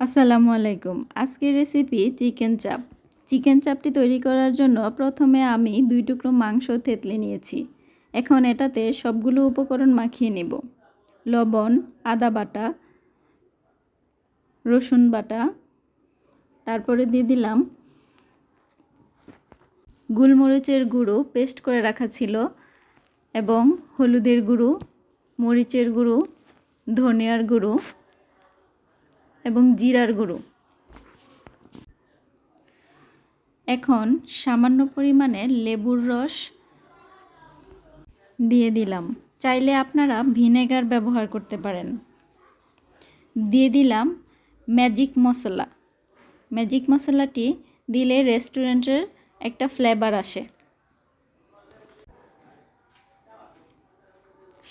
আসসালামু আলাইকুম। আজকের রেসিপি চিকেন চাপ চিকেন চাপটি তৈরি করার জন্য প্রথমে আমি দুই টুকরো মাংস থেতলে নিয়েছি। এখন এটাতে সবগুলো উপকরণ মাখিয়ে নেব। লবণ, আদা বাটা, রসুন বাটা, তারপরে দিয়ে দিলাম গোলমরিচের গুঁড়ো, পেস্ট করে রাখা ছিল, এবং হলুদের গুঁড়ো, মরিচের গুঁড়ো, ধনিয়ার গুঁড়ো এবং জিরার গুঁড়ো। এখন সামান্য পরিমাণে লেবুর রস দিয়ে দিলাম। চাইলে আপনারা ভিনেগার ব্যবহার করতে পারেন। দিয়ে দিলাম ম্যাজিক মশলা। ম্যাজিক মশলাটি দিলে রেস্টুরেন্টের একটা ফ্লেভার আসে।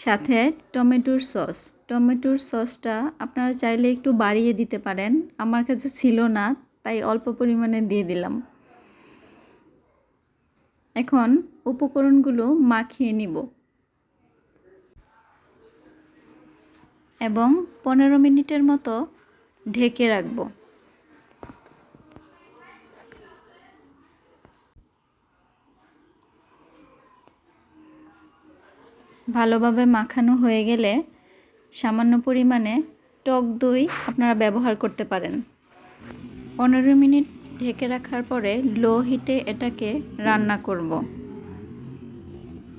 সাথে টমেটোর সস। টমেটোর সসটা আপনারা চাইলে একটু বাড়িয়ে দিতে পারেন। আমার কাছে ছিল না, তাই অল্প পরিমাণে দিয়ে দিলাম। এখন উপকরণগুলো মাখিয়ে নিব। এবং পনেরো মিনিটের মতো ঢেকে রাখব। ভালোভাবে মাখানো হয়ে গেলে সামান্য পরিমাণে টক দই আপনারা ব্যবহার করতে পারেন। পনেরো মিনিট ঢেকে রাখার পরে লো হিটে এটাকে রান্না করব।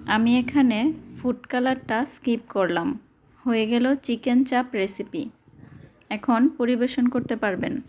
আমি এখানে ফুড কালারটা স্কিপ করলাম। হয়ে গেল চিকেন চাপ রেসিপি। এখন পরিবেশন করতে পারবেন।